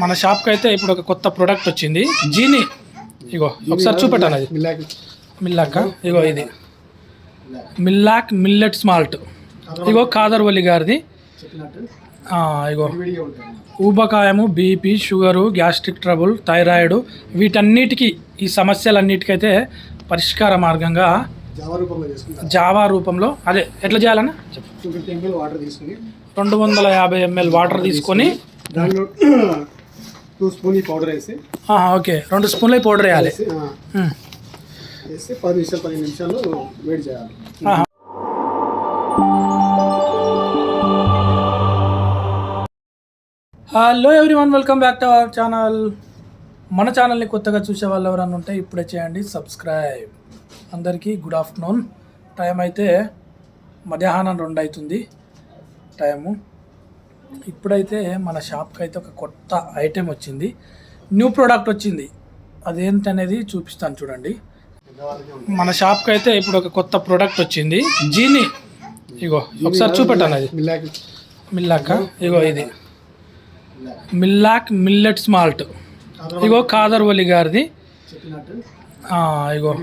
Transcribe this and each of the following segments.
మన షాప్కి అయితే ఇప్పుడు ఒక కొత్త ప్రోడక్ట్ వచ్చింది. జీని. ఇగో ఒకసారి చూపెట్టాను అది. మిల్లాక్. ఇగో ఇది. మిల్లాక్ మిల్లెట్ స్మాల్ట్. ఇగో కాదర్వల్లి గారిది. ఇగో. ఊబకాయము BP sugar gastric trouble thyroid వీటన్నిటికీ ఈ సమస్యలన్నిటికైతే పరిష్కార మార్గంగా జావా రూపంలో. అదే ఎట్లా చేయాలన్నా? రెండు వందల యాభై ఎంఎల్ వాటర్ తీసుకొని దానిలో టూ స్పూన్ ఈ పౌడర్ వేసి. ఓకే. రెండు స్పూన్ల పౌడర్ వేయాలి. వేసి, పది నిమిషాలు పదిహేను నిమిషాలు వేడి చేయాలి. Hello everyone welcome back to our channel మన ఛానల్ని కొత్తగా చూసే వాళ్ళు ఎవరైనా ఉంటే ఇప్పుడే చేయండి సబ్స్క్రైబ్ అందరికీ గుడ్ ఆఫ్టర్నూన్ టైం అయితే మధ్యాహ్నం రెండు అవుతుంది. టైము ఇప్పుడైతే మన షాప్కి అయితే ఒక కొత్త ఐటెం వచ్చింది. న్యూ ప్రోడక్ట్ వచ్చింది. అదేంటనేది చూపిస్తాను చూడండి. మన షాప్కి అయితే ఇప్పుడు ఒక కొత్త ప్రోడక్ట్ వచ్చింది. జీని. ఇగో ఒకసారి చూపెట్టాను అది. మిల్లాక్. ఇగో ఇది. మిల్లాక్ మిల్లెట్ స్మాల్ట్. ఇగో కాదర్వల్లి గారిది. ఇగో.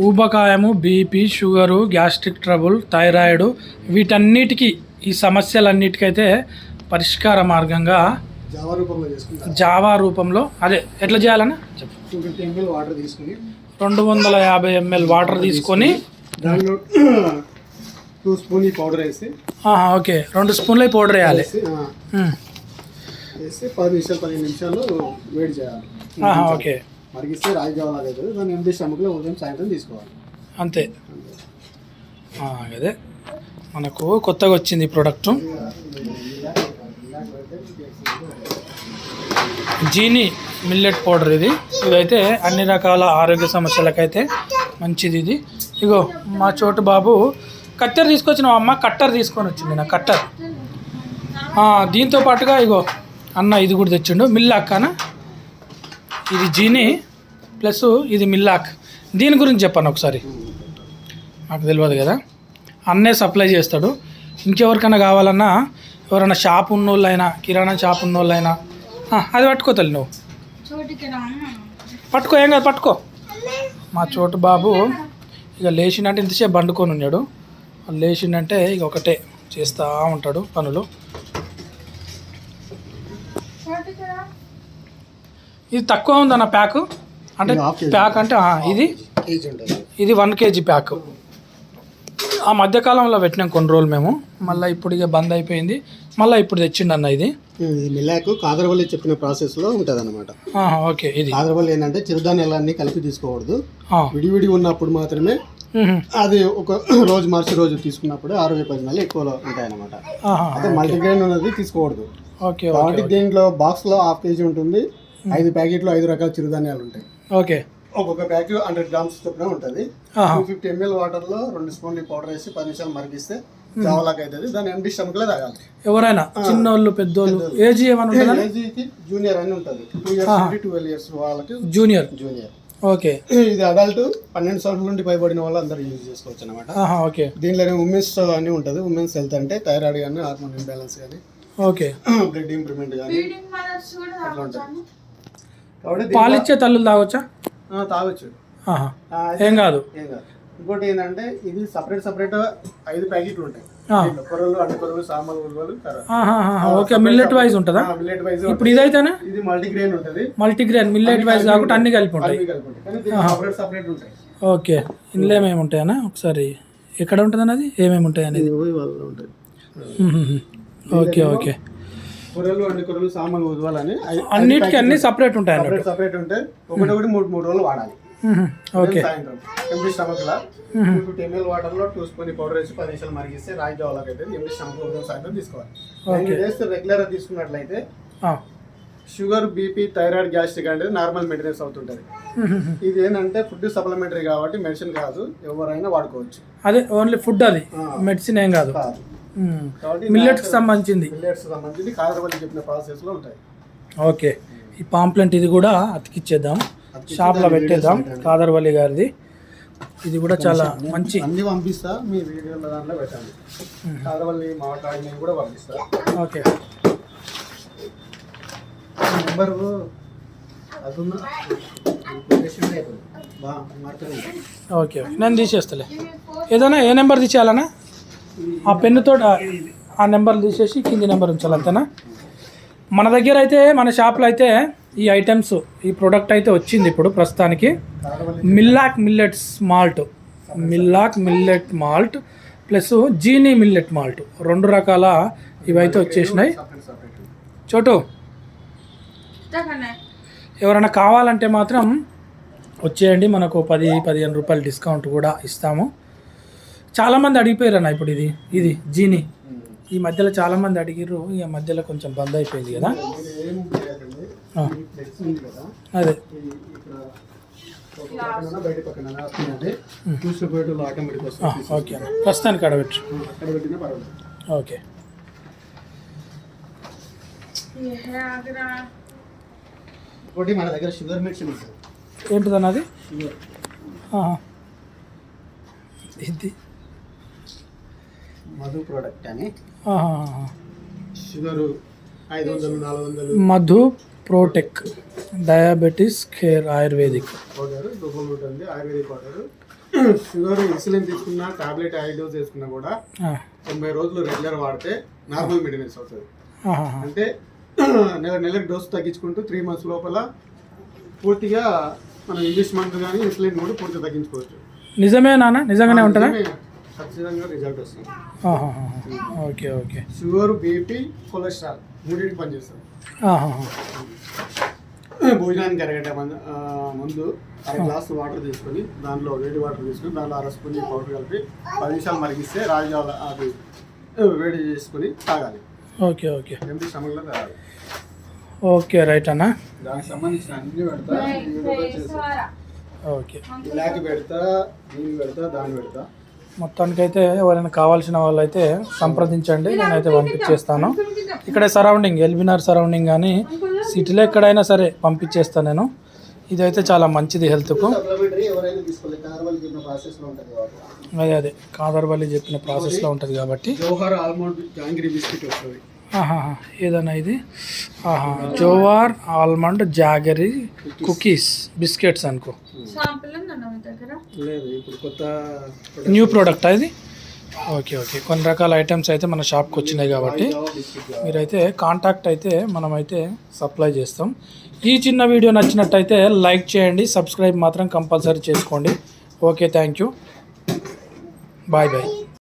ఊబకాయము BP sugar gastric trouble thyroid వీటన్నిటికీ ఈ సమస్యలన్నిటికైతే పరిష్కార మార్గంగా జావా రూపంలో చేసుకుంటాం జావా రూపంలో అదే ఎట్లా చేయాలన్నా? టూ ఫిఫ్టీ ఎంఎల్ వాటర్ తీసుకుని రెండు వందల యాభై ఎంఎల్ వాటర్ తీసుకొని దానిలో టూ స్పూన్ ఈ పౌడర్ వేసి ఓకే రెండు స్పూన్ల పౌడర్ వేయాలి. వేసి, ఆ, ఉమ్. వేసి పది నిమిషాలు పదిహేను నిమిషాలు వేడి చేయాలి. ఆహా, ఓకే. మరిగిస్తే రాగి జావా అవుతుంది దాన్ని ఎనిమిది స్టమక్లో ఉదయం సాయంత్రం తీసుకోవాలి. అంతే. ఆ, అదే. మనకు కొత్తగా వచ్చింది ప్రోడక్ట్ జీని మిల్లెట్ పౌడర్ ఇది. ఇదైతే అన్ని రకాల ఆరోగ్య సమస్యలకైతే మంచిది ఇది. ఇగో మా చోటు బాబు కత్తెర తీసుకొచ్చిన అమ్మ కట్టర్ తీసుకొని వచ్చింది నా కట్టర్ దీంతో పాటుగా ఇగో అన్న ఇది కూడా తెచ్చిండు. మిల్లాక్కనా ఇది జీని ప్లస్ ఇది మిల్లాక్ దీని గురించి చెప్పాను ఒకసారి. నాకు తెలియదు కదా. అన్నే సప్లై చేస్తాడు. ఇంకెవరికైనా కావాలన్నా ఎవరైనా షాప్ ఉన్నోళ్ళైనా కిరాణా షాప్ ఉన్నోళ్ళైనా ఆ, అది పట్టుకో తల్లి నువ్వు. పట్టుకో ఏం కాదు పట్టుకో. మా చోటు బాబు ఇక లేచిండంటే ఇంతసేపు బండుకొని ఉన్నాడు. లేచిండంటే ఇక ఒకటే చేస్తూ ఉంటాడు పనులు. ఇది తక్కువ ఉందన్న ప్యాక్? అంటే. ప్యాక్ అంటే ఆ, ఇది? ఇది వన్ కేజీ ప్యాక్. ఆ మధ్యకాలంలో పెట్టినాం కొన్ని రోజులు మేము. మళ్ళీ ఇప్పుడు ఇక బంద్ అయిపోయింది. మళ్ళీ ఇప్పుడు తెచ్చిండు అన్న ఇది. ఇది మిలాకు కాదరవల్లి చెప్పిన ప్రాసెస్లో ఉంటుంది అనమాట ఓకే ఇది. కాదరవల్లి ఏంటంటే చిరుధాన్యాలన్నీ కలిపి తీసుకోకూడదు. విడివిడి ఉన్నప్పుడు మాత్రమే. అది ఒక రోజు మార్చి రోజు తీసుకున్నప్పుడు ఆరోగ్య ప్రయోజనాలు ఎక్కువ ఉంటాయి అనమాట ఆహా, అదే మల్టీగ్రెయిన్ ఉన్నది తీసుకోకూడదు. ఓకే కాబట్టి దీంట్లో బాక్స్లో హాఫ్ కేజీ ఉంటుంది. ఐదు ప్యాకెట్లు ఐదు రకాల చిరుధాన్యాలు ఉంటాయి. ఓకే. ఒక్కొక్క ప్యాక్ హండ్రెడ్ గ్రామ్స్ చొప్పున ఉంటుంది. టూ ఫిఫ్టీ ఎంఎల్ వాటర్లో రెండు స్పూన్లు పౌడర్ వేసి పది నిమిషాలు మరిగిస్తే జావలాగా అవుతుంది దాన్ని ఎండి స్టమక్లో తాగాలి. ఎవరైనా? చిన్నోళ్ళు పెద్దోళ్ళు ఏజ్ ఏమైనా ఉంటుందా? ఏజీకి జూనియర్ అని ఉంటుంది. టూ ఇయర్స్ నుండి ట్వెల్వ్ ఇయర్స్ వాళ్ళకి జూనియర్? జూనియర్. ఓకే. ఇది అడల్ట్ పన్నెండు సంవత్సరాల నుండి పైబడిన వాళ్ళు అందరూ యూజ్ చేసుకోవచ్చు అనమాట ఓకే. దీంట్లోనే ఉమెన్స్ అని ఉంటుంది. ఉమెన్స్ హెల్త్ అంటే థైరాయిడ్ కానీ హార్మోన్ ఇంబ్యాలెన్స్ కానీ ఓకే. బ్లడ్ ఇంప్రూవ్మెంట్ కానీ అట్లా ఉంటుంది. కాబట్టి పాలు ఇచ్చే తల్లులు తాగొచ్చా? తాగొచ్చు. ఏం కాదు. ఏం కాదు. ఇంకోటి ఏంటంటే ఇది సపరేట్ సపరేట్ ఐదు ప్యాకెట్లు ఉంటాయి. సామాన్ ఉలువలు ఆహా, ఆహా, ఓకే మిల్లెట్ వైజ్ ఉంటుందా? మిల్లెట్ వైజ్ ఇప్పుడు ఇదైతేనా? ఇది మల్టీగ్రెయిన్ ఉంటుంది. మల్టీగ్రెయిన్ మిల్లెట్ వైజ్ కాకుండా అన్ని కలిపి ఉంటాయి. అవి కలిపి ఉంటాయి. కానీ దీంట్లో సపరేట్ సపరేట్ ఉంటాయి. ఓకే. ఇందులో ఏమేమి ఉంటాయన్నా? ఒకసారి ఎక్కడ ఉంటుంది అన్నది ఏమేమి ఉంటాయి అనేది. Okay okay. కొర్రలు అన్ని కొర్రలు సామాన్ ఉలవలని అన్నిటికీ అన్ని సపరేట్ ఉంటాయి సపరేట్ సపరేట్ ఉంటాయి ఒకటి ఒకటి మూడు మూడు రోజులు వాడాలి. ఓకే. సాయంత్రం. ఎండి స్టమక్ లా ఫిఫ్టీ ఎంఎల్ వాటర్లో టూ స్పూన్ పౌడర్ వేసి పది నిమిషాలు మరిగిస్తే రాగి జావలాగా అయితే ఎండి స్టమక్ సాయంత్రం తీసుకోవాలి. నైన్ డేస్ రెగ్యులర్గా తీసుకున్నట్లయితే. షుగర్ బీపీ థైరాయిడ్ గ్యాస్ట్రిక్ అనేది నార్మల్ మెయింటెనెన్స్ అవుతుంటది. ఇది ఏంటంటే ఫుడ్ సప్లిమెంటరీ కాబట్టి మెడిసిన్ కాదు ఎవరైనా వాడుకోవచ్చు. అదే ఓన్లీ ఫుడ్ అది. మెడిసిన్ ఏం కాదు. మిల్లెట్కి సంబంధించింది. మిల్లెట్స్ సంబంధించి కాదరవల్లి చెప్పిన ప్రాసెస్లో ఉంటాయి. ఓకే. ఈ పాంప్లెంట్ ఇది కూడా అతికిచ్చేద్దాం. షాప్లో పెట్టేద్దాం కాదర్వల్లి గారిది. ఇది కూడా చాలా మంచి అన్ని పంపిస్తా మీ వీడియోల దాంట్లో పెట్టండి. కాదరవల్లి మాట్లాడి కూడా పంపిస్తా. ఓకే. Number okay. నేను తీసేస్తలే. ఏదైనా ఏ నెంబర్ తీసేయాలనా? ఆ పెన్నుతో ఆ నెంబర్ తీసేసి కింది నెంబర్ ఉంచాలి అంతేనా? మన దగ్గర అయితే మన షాప్లో అయితే ఈ ఐటమ్స్ ఈ ప్రోడక్ట్ అయితే వచ్చింది ఇప్పుడు ప్రస్తుతానికి. Millak millets malt Millak millet malt plus Jeeni millet malt. రెండు రకాల ఇవైతే వచ్చేసినాయి. చోటు ఎవరైనా కావాలంటే మాత్రం వచ్చేయండి. మనకు పది పదిహేను రూపాయలు డిస్కౌంట్ కూడా ఇస్తాము. చాలామంది అడిగిపోయారు అన్న ఇప్పుడు ఇది ఇది జీని. ఈ మధ్యలో చాలామంది అడిగిర్రు ఈ మధ్యలో కొంచెం బంద్ అయిపోయింది కదా. అదే. ఓకే అన్న. ప్రస్తుతానికి అడగచ్చు ఓకే. మన దగ్గర షుగర్ మెడిసిన్ ఉంటుంది ఏంటిదన్న అది షుగర్. ఆహా. ఇది మధు ప్రోడక్ట్ అని. ఆహా. షుగర్ ఐదు వందలు నాలుగు వందలు. Madhu protect diabetes care ayurvedic powder దుబ్బలు ఉంటుంది ఆయుర్వేదిక్ పౌడర్. షుగర్ ఇన్సులిన్ తీసుకున్నా టాబ్లెట్ ఐ డోస్ వేసుకున్నా కూడా తొంభై రోజులు రెగ్యులర్ వాడితే నార్మల్ మెయింటెనెన్స్ అవుతుంది. అంటే నెల నెలకు డోస్ తగ్గించుకుంటూ త్రీ మంత్స్ లోపల పూర్తిగా మనం ఇంగ్లీష్ మంత్ కానీ ఇన్సులిన్ కూడా పూర్తిగా తగ్గించుకోవచ్చు. నిజమే నాన్న నిజంగానే ఉంటుందా. ఖచ్చితంగా రిజల్ట్ వస్తుంది. Okay okay. Sugar BP cholesterol మూడింటికి పనిచేస్తుంది. భోజనానికి అరగంట మంది అర గ్లాస్ వాటర్ తీసుకొని దాంట్లో వేడి వాటర్ తీసుకొని దాంట్లో అర స్పూన్ పౌడర్ కలిపి పది నిమిషాలు మరిగిస్తే రాజాల అది వేడి చేసుకొని తాగాలి. Okay okay. ఎంపీ సమయంలో తాగాలి. ఓకే రైట్ అన్న. దానికి సంబంధించిన అన్ని పెడతా. ఓకే. ఇలాకి పెడతా దీన్ని పెడతా దాన్ని పెడతా. మొత్తానికైతే ఎవరైనా కావాల్సిన వాళ్ళైతే సంప్రదించండి. నేనైతే పంపించేస్తాను. ఇక్కడ సరౌండింగ్ ఎల్బినార్ సరౌండింగ్ కానీ సిటీలో ఎక్కడైనా సరే పంపించేస్తాను నేను. ఇదైతే చాలా మంచిది హెల్త్కు అదే అదే. కాదర్వల్లి చెప్పిన ప్రాసెస్లో ఉంటుంది కాబట్టి. ఏదన్నా ఇది? ఆహా jowar almond jaggery cookies biscuits అనుకో. న్యూ ప్రోడక్ట్ ఇది? Okay okay. కొన్ని రకాల ఐటమ్స్ అయితే మన షాప్కి వచ్చినాయి కాబట్టి మీరైతే కాంటాక్ట్ అయితే మనమైతే సప్లై చేస్తాం. ఈ చిన్న వీడియో నచ్చినట్టయితే లైక్ చేయండి సబ్స్క్రైబ్ మాత్రం కంపల్సరీ చేసుకోండి. Okay thank you. Bye bye.